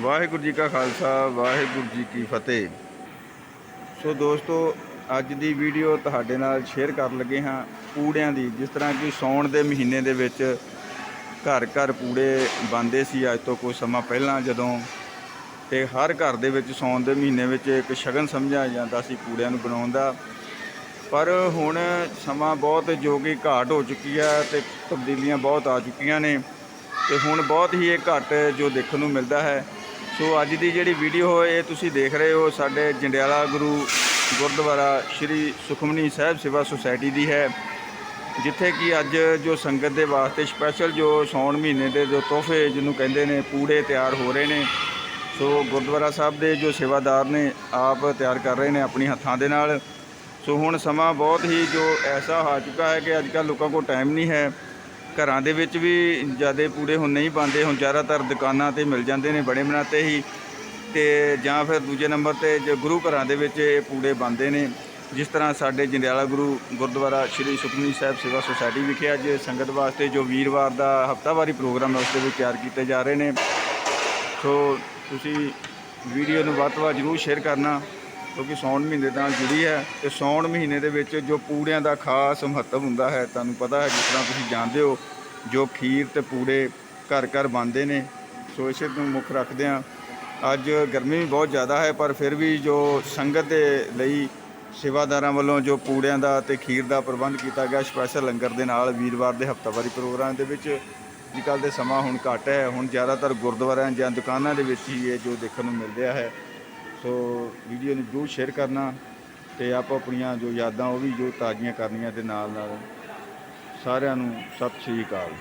ਵਾਹਿਗੁਰੂ ਜੀ ਕਾ ਖਾਲਸਾ, ਵਾਹਿਗੁਰੂ ਜੀ ਕੀ ਫਤਿਹ। ਸੋ ਦੋਸਤੋ, ਅੱਜ ਦੀ ਵੀਡੀਓ ਤੁਹਾਡੇ ਨਾਲ ਸ਼ੇਅਰ ਕਰਨ ਲੱਗੇ ਹਾਂ ਪੂੜਿਆਂ ਦੀ। ਜਿਸ ਤਰ੍ਹਾਂ ਕਿ ਸੌਣ ਦੇ ਮਹੀਨੇ ਦੇ ਵਿੱਚ ਘਰ ਘਰ ਪੂੜੇ ਬੰਦੇ ਸੀ ਅੱਜ ਤੋਂ ਕੁਝ ਸਮਾਂ ਪਹਿਲਾਂ ਜਦੋਂ। ਤੇ ਹਰ ਘਰ ਦੇ ਵਿੱਚ ਸੌਣ ਦੇ ਮਹੀਨੇ ਵਿੱਚ ਇੱਕ ਸ਼ਗਨ ਸਮਝਿਆ ਜਾਂਦਾ ਸੀ ਪੂੜਿਆਂ ਨੂੰ ਬਣਾਉਣ ਦਾ। ਪਰ ਹੁਣ ਸਮਾਂ ਬਹੁਤ ਜੋ ਕਿ ਘਾਟ ਹੋ ਚੁੱਕੀ ਹੈ ਤੇ ਤਬਦੀਲੀਆਂ ਬਹੁਤ ਆ ਚੁੱਕੀਆਂ ਨੇ। ਤੇ ਹੁਣ ਬਹੁਤ ਹੀ ਇਹ ਘੱਟ ਜੋ ਦੇਖਣ ਨੂੰ ਮਿਲਦਾ ਹੈ। ਸੋ ਅੱਜ ਦੀ ਜਿਹੜੀ ਵੀਡੀਓ ਇਹ ਤੁਸੀਂ ਦੇਖ ਰਹੇ ਹੋ ਸਾਡੇ ਜੰਡਿਆਲਾ ਗੁਰੂ ਗੁਰਦੁਆਰਾ ਸ਼੍ਰੀ ਸੁਖਮਨੀ ਸਾਹਿਬ ਸੇਵਾ ਸੁਸਾਇਟੀ ਦੀ ਹੈ। ਜਿੱਥੇ ਕਿ ਅੱਜ ਜੋ ਸੰਗਤ ਦੇ ਵਾਸਤੇ ਸਪੈਸ਼ਲ ਜੋ ਸੌਣ ਮਹੀਨੇ ਦੇ ਜੋ ਤੋਹਫੇ ਜਿਹਨੂੰ ਕਹਿੰਦੇ ਨੇ, ਪੂੜੇ ਤਿਆਰ ਹੋ ਰਹੇ ਨੇ। ਸੋ ਗੁਰਦੁਆਰਾ ਸਾਹਿਬ ਦੇ ਜੋ ਸੇਵਾਦਾਰ ਨੇ, ਆਪ ਤਿਆਰ ਕਰ ਰਹੇ ਨੇ ਆਪਣੀ ਹੱਥਾਂ ਦੇ ਨਾਲ। ਸੋ ਹੁਣ ਸਮਾਂ ਬਹੁਤ ਹੀ ਜੋ ਐਸਾ ਆ ਚੁੱਕਾ ਹੈ ਕਿ ਅੱਜ ਕੱਲ੍ਹ ਲੋਕਾਂ ਕੋਲ ਟਾਈਮ ਨਹੀਂ ਹੈ। ਘਰਾਂ ਦੇ ਵਿੱਚ ਵੀ ਜਿਆਦੇ ਪੂੜੇ ਹੁਣ ਨਹੀਂ ਪਾਉਂਦੇ, ਹੁਣ ਜ਼ਿਆਦਾਤਰ ਦੁਕਾਨਾਂ ਤੇ ਮਿਲ ਜਾਂਦੇ ਨੇ, ਬਣੇ ਬਣਾਤੇ ਹੀ। ਤੇ ਜਾਂ ਫਿਰ ਦੂਜੇ ਨੰਬਰ ਤੇ ਜੋ ਗੁਰੂ ਘਰਾਂ ਦੇ ਵਿੱਚ ਇਹ ਪੂੜੇ ਬਣਦੇ ਨੇ। ਜਿਸ ਤਰ੍ਹਾਂ ਸਾਡੇ ਜੰਡਿਆਲਾ ਗੁਰੂ ਗੁਰਦੁਆਰਾ ਸ਼੍ਰੀ ਸੁਖਮਨੀ ਸਾਹਿਬ ਸੇਵਾ ਸੁਸਾਇਟੀ ਵਿਖੇ ਅੱਜ ਸੰਗਤ ਵਾਸਤੇ ਜੋ ਵੀਰਵਾਰ ਦਾ ਹਫਤਾਵਾਰੀ ਪ੍ਰੋਗਰਾਮ ਹੈ, ਉਸ ਦੇ ਵਿੱਚ ਤਿਆਰ ਕੀਤੇ ਜਾ ਰਹੇ ਨੇ। ਸੋ ਤੁਸੀਂ ਵੀਡੀਓ ਨੂੰ ਵੱਧ ਤੋਂ ਵੱਧ ਜ਼ਰੂਰ ਸ਼ੇਅਰ ਕਰਨਾ। ਕਿਉਂਕਿ ਸੌਣ ਮਹੀਨੇ ਨਾਲ ਜੁੜੀ ਹੈ ਤੇ ਸੌਣ ਮਹੀਨੇ ਦੇ ਵਿੱਚ ਜੋ ਪੂੜਿਆਂ ਦਾ ਖਾਸ ਮਹੱਤਵ ਹੁੰਦਾ ਹੈ, ਤੁਹਾਨੂੰ ਪਤਾ ਹੈ, ਜਿਸ ਤਰ੍ਹਾਂ ਤੁਸੀਂ ਜਾਣਦੇ ਹੋ, ਜੋ ਖੀਰ ਤੇ ਪੂੜੇ ਘਰ ਘਰ ਬਣਦੇ ਨੇ। ਸੋ ਇਸੇ ਨੂੰ ਮੁੱਖ ਰੱਖਦੇ ਹਾਂ। ਅੱਜ ਗਰਮੀ ਵੀ ਬਹੁਤ ਜ਼ਿਆਦਾ ਹੈ, ਪਰ ਫਿਰ ਵੀ ਜੋ ਸੰਗਤ ਦੇ ਲਈ ਸੇਵਾਦਾਰਾਂ ਵੱਲੋਂ ਜੋ ਪੂੜਿਆਂ ਦਾ ਤੇ ਖੀਰ ਦਾ ਪ੍ਰਬੰਧ ਕੀਤਾ ਗਿਆ ਸਪੈਸ਼ਲ ਲੰਗਰ ਦੇ ਨਾਲ ਵੀਰਵਾਰ ਦੇ ਹਫਤਾਵਾਰੀ ਪ੍ਰੋਗਰਾਮ ਦੇ ਵਿੱਚ ਅੱਜ ਕੱਲ੍ਹ ਦੇ ਸਮਾਂ ਹੁਣ ਘੱਟ ਹੈ। ਹੁਣ ਜ਼ਿਆਦਾਤਰ ਗੁਰਦੁਆਰਿਆਂ ਜਾਂ ਦੁਕਾਨਾਂ ਦੇ ਵਿੱਚ ਹੀ ਇਹ ਜੋ ਦੇਖਣ ਨੂੰ ਮਿਲ ਰਿਹਾ ਹੈ। ਸੋ ਵੀਡੀਓ ਨੂੰ ਜ਼ਰੂਰ ਸ਼ੇਅਰ ਕਰਨਾ ਤੇ ਆਪ ਆਪਣੀਆਂ ਜੋ ਯਾਦਾਂ ਉਹ ਵੀ ਜੋ ਤਾਜ਼ੀਆਂ ਕਰਨੀਆਂ ਦੇ ਨਾਲ ਨਾਲ ਸਾਰਿਆਂ ਨੂੰ ਸਤਿ ਸ਼੍ਰੀ ਅਕਾਲ।